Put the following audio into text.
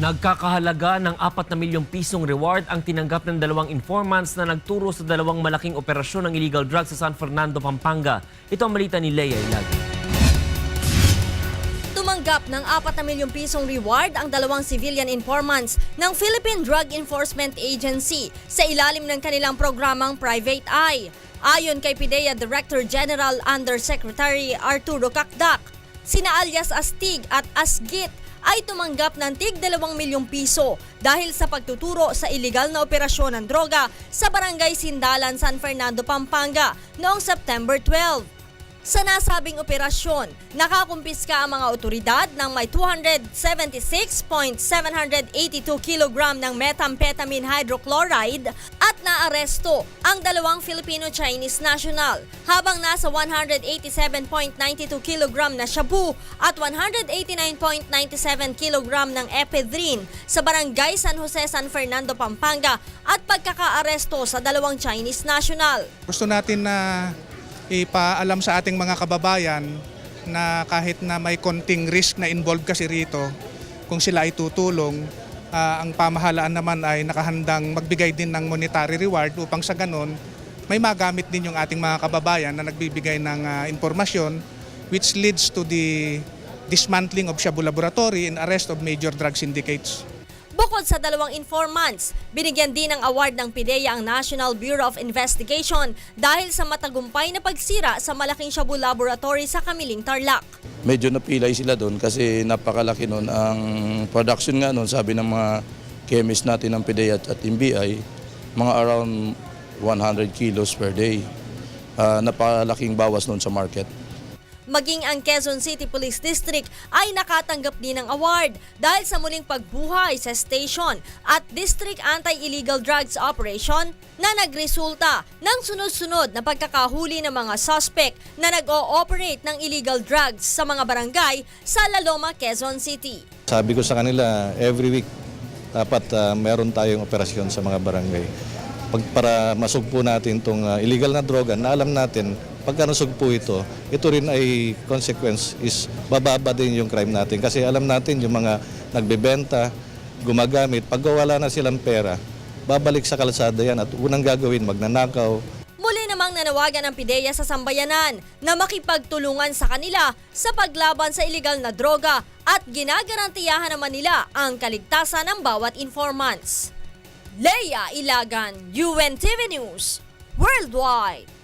Nagkakahalaga ng 4 na milyong pisong reward ang tinanggap ng dalawang informants na nagturo sa dalawang malaking operasyon ng illegal drugs sa San Fernando, Pampanga. Ito ang balita ni Leia Ilagan. Tumanggap ng 4 na milyong pisong reward ang dalawang civilian informants ng Philippine Drug Enforcement Agency sa ilalim ng kanilang programang Private Eye. Ayon kay PIDEA Director General Undersecretary Arturo Kakdak, sina alias Astig at Asgit ay tumanggap ng tig 2 milyong piso dahil sa pagtuturo sa iligal na operasyon ng droga sa Barangay Sindalan, San Fernando, Pampanga noong September 12. Sa nasabing operasyon, nakakumpiska ang mga otoridad ng may 276.782 kg ng methamphetamine hydrochloride at naaresto ang dalawang Filipino-Chinese national habang nasa 187.92 kg na shabu at 189.97 kg ng ephedrine sa barangay San Jose, San Fernando, Pampanga at pagkakaaresto sa dalawang Chinese national. Gusto natin na ipaalam sa ating mga kababayan na kahit na may konting risk na involved kasi rito, kung sila ay tutulong, ah, ang pamahalaan naman ay nakahandang magbigay din ng monetary reward upang sa ganon may magamit din yung ating mga kababayan na nagbibigay ng ah, impormasyon which leads to the dismantling of Shabu Laboratory and arrest of major drug syndicates. Bukod sa dalawang informants, binigyan din ng award ng PIDEA ang National Bureau of Investigation dahil sa matagumpay na pagsira sa malaking Shabu Laboratory sa Kamiling Tarlac. medyo napilay sila doon kasi napakalaki noon. Ang production nga noon, sabi ng mga chemist natin ng PDEA at NBI, mga around 100 kilos per day. Ah, napakalaking bawas noon sa market. Maging ang Quezon City Police District ay nakatanggap din ng award dahil sa muling pagbuhay sa station at District Anti-Illegal Drugs Operation na nagresulta ng sunod-sunod na pagkakahuli ng mga suspect na nag-o-operate ng illegal drugs sa mga barangay sa Laloma, Quezon City. Sabi ko sa kanila, every week dapat ah, meron tayong operasyon sa mga barangay. Pag, para masugpo natin itong illegal na droga na alam natin, pagka nasugpo ito, ito rin ay consequence is bababa din yung crime natin. Kasi alam natin yung mga nagbebenta, gumagamit, pag wala na silang pera, babalik sa kalsada yan at unang gagawin, magnanakaw, Muli namang nanawagan ng PIDEA sa sambayanan na makipagtulungan sa kanila sa paglaban sa iligal na droga at ginagarantiyahan naman nila ang kaligtasan ng bawat informants. Leia Ilagan, UNTV News, Worldwide.